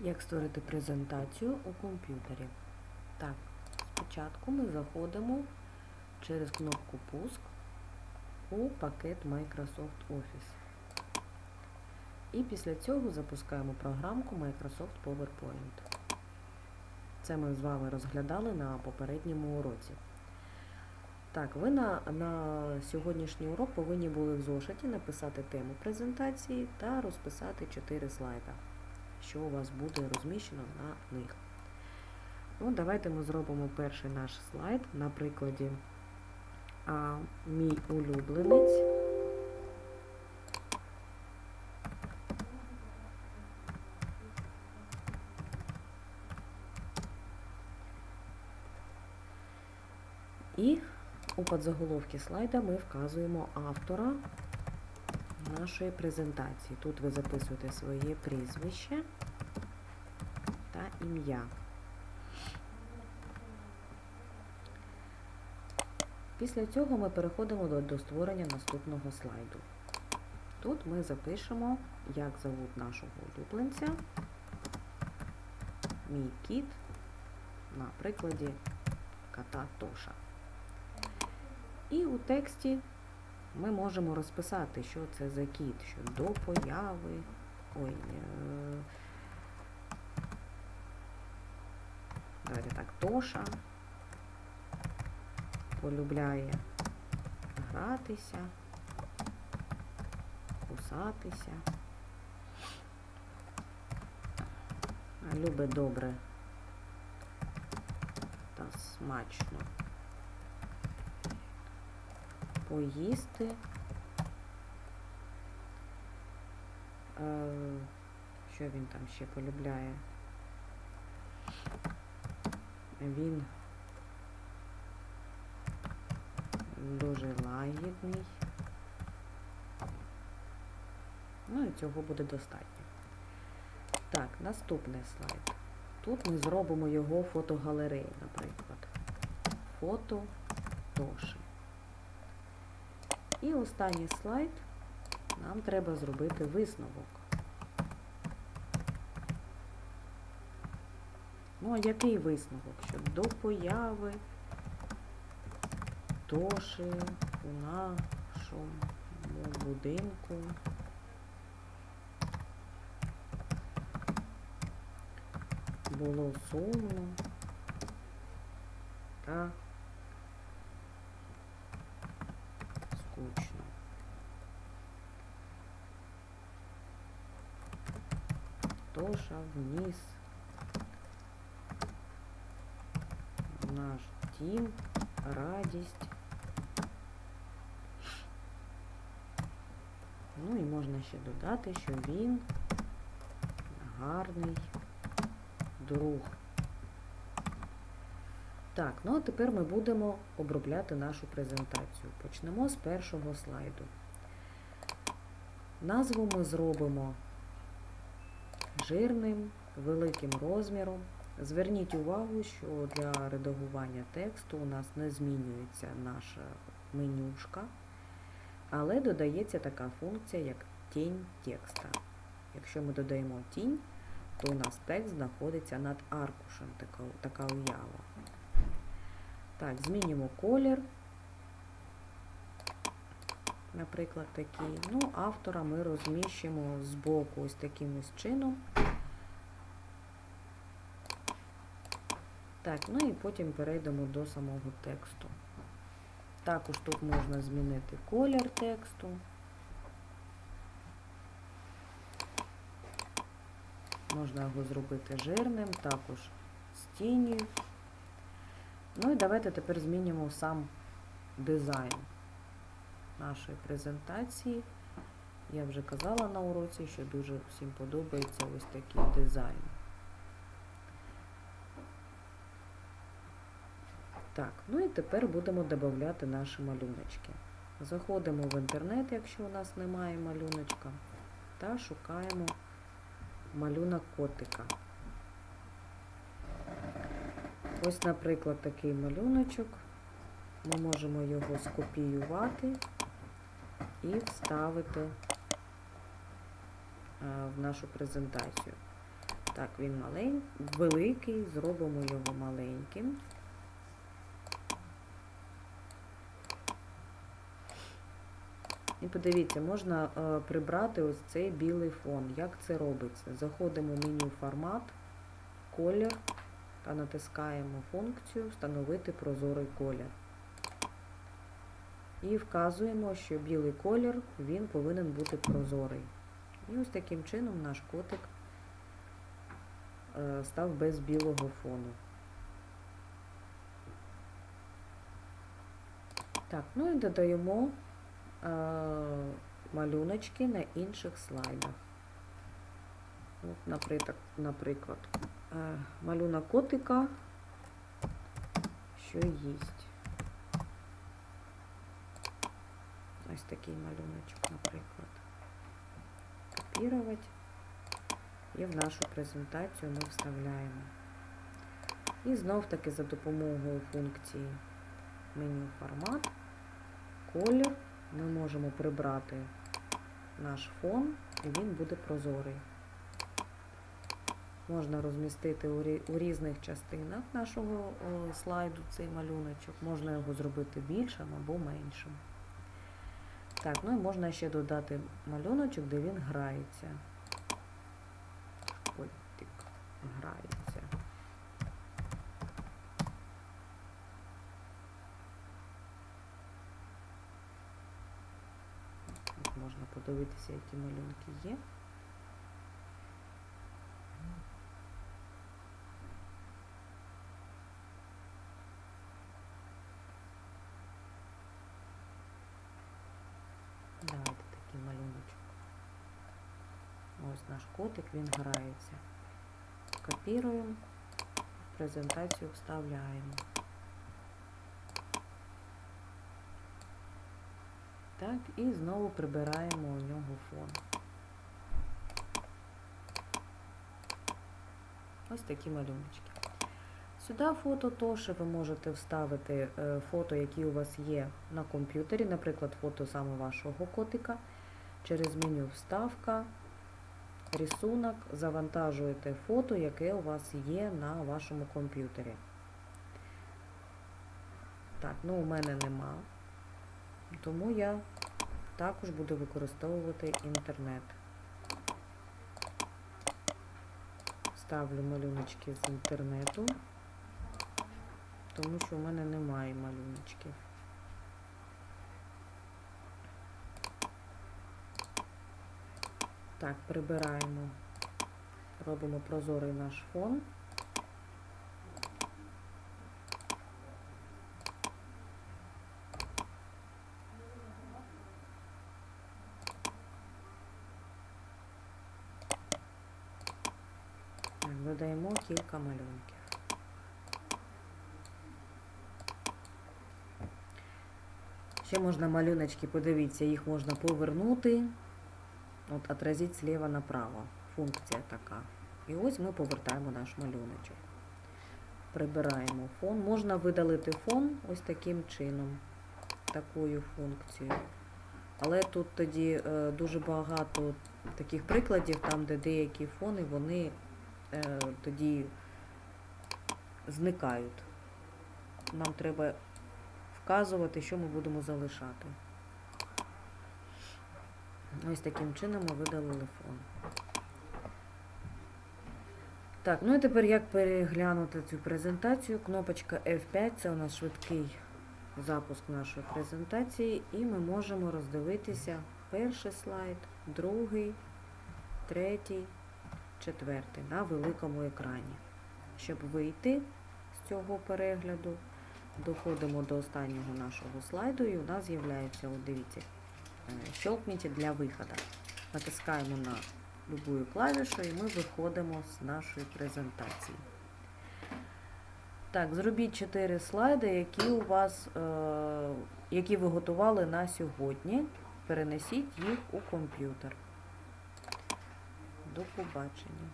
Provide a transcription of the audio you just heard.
Як створити презентацію у комп'ютері? Так, спочатку ми заходимо через кнопку Пуск у пакет Microsoft Office. І після цього запускаємо програмку Microsoft PowerPoint. Це ми з вами розглядали на попередньому уроці. Так, ви на, на сьогоднішній урок повинні були в зошиті написати тему презентації та розписати 4 слайда, що у вас буде розміщено на них. Ну, Давайте ми зробимо перший наш слайд на прикладі а, Мій улюбленець. І у подзаголовці слайда ми вказуємо автора нашої презентації. Тут ви записуєте своє прізвище та ім'я. Після цього ми переходимо до, до створення наступного слайду. Тут ми запишемо, як зовут нашого улюбленця, мій кіт, на прикладі кота Тоша. І у тексті ми можемо розписати, що це за кіт, що до появи. Ой, е, давайте так, Тоша полюбляє гратися, кусатися. Любить добре та смачно поїсти. Е, Що він там ще полюбляє? Він дуже лагідний. Ну і цього буде достатньо. Так, наступний слайд. Тут ми зробимо його фотогалерею, наприклад. Фото Тоші. І останній слайд нам треба зробити висновок. Ну, а який висновок? Що до появи Тоші у нашому будинку було сумно та Тоша вниз наш дім, радість. Ну і можна ще додати, що він гарний друг. Так, ну а тепер ми будемо обробляти нашу презентацію. Почнемо з першого слайду. Назву ми зробимо жирним, великим розміром. Зверніть увагу, що для редагування тексту у нас не змінюється наша менюшка, але додається така функція, як тінь текста. Якщо ми додаємо тінь, то у нас текст знаходиться над аркушем, така, уява. Так, змінимо колір. Наприклад, такий. Ну, автора ми розміщимо з боку ось таким ось чином. Так, ну і потім перейдемо до самого тексту. Також тут можна змінити колір тексту. Можна його зробити жирним, також з тінню. Ну і давайте тепер змінимо сам дизайн нашої презентації. Я вже казала на уроці, що дуже всім подобається ось такий дизайн. Так, ну і тепер будемо додати наші малюночки. Заходимо в інтернет, якщо у нас немає малюночка, та шукаємо малюнок котика. Ось, наприклад, такий малюночок. Ми можемо його скопіювати і вставити в нашу презентацію. Так, він маленький, великий, зробимо його маленьким. І подивіться, можна е, прибрати ось цей білий фон. Як це робиться? Заходимо в меню формат, колір та натискаємо функцію Встановити прозорий колір. І вказуємо, що білий колір він повинен бути прозорий. І ось таким чином наш котик е, став без білого фону. Так, ну і додаємо е, малюночки на інших слайдах. От, наприклад, наприклад, е, малюнок котика, що їсть. Ось такий малюночок, наприклад. Копірувати. І в нашу презентацію ми вставляємо. І знов таки за допомогою функції меню формат, колір ми можемо прибрати наш фон і він буде прозорий. Можна розмістити у різних частинах нашого слайду цей малюночок. Можна його зробити більшим або меншим. Так, ну і можна ще додати малюночок, де він грається. Котик грається. Тут можна подивитися, які малюнки є. Давайте такий малюночок. Ось наш котик, він грається. Копіруємо, в презентацію вставляємо. Так, і знову прибираємо у нього фон. Ось такі малюночки. Сюди фото тоши ви можете вставити е, фото, які у вас є на комп'ютері, наприклад, фото саме вашого котика. Через меню Вставка, рисунок, завантажуєте фото, яке у вас є на вашому комп'ютері. Так, ну у мене нема, тому я також буду використовувати інтернет. Ставлю малюночки з інтернету, тому що у мене немає малюночків. Так, прибираємо, робимо прозорий наш фон. Так, додаємо кілька малюнків. Ще можна малюночки, подивіться, їх можна повернути. От отразіть зліва направо. Функція така. І ось ми повертаємо наш малюночок. Прибираємо фон. Можна видалити фон ось таким чином, такою функцією. Але тут тоді е, дуже багато таких прикладів, там, де деякі фони, вони е, тоді зникають. Нам треба вказувати, що ми будемо залишати. Ось таким чином ми видалили фон. Так, ну і тепер як переглянути цю презентацію. Кнопочка F5 це у нас швидкий запуск нашої презентації, і ми можемо роздивитися перший слайд, другий, третій, четвертий на великому екрані. Щоб вийти з цього перегляду, доходимо до останнього нашого слайду, і у нас з'являється, дивіться, щелкните для виходу. Натискаємо на любую клавішу і ми виходимо з нашої презентації. Так, зробіть 4 слайди, які у вас, е, які ви готували на сьогодні. Перенесіть їх у комп'ютер. До побачення.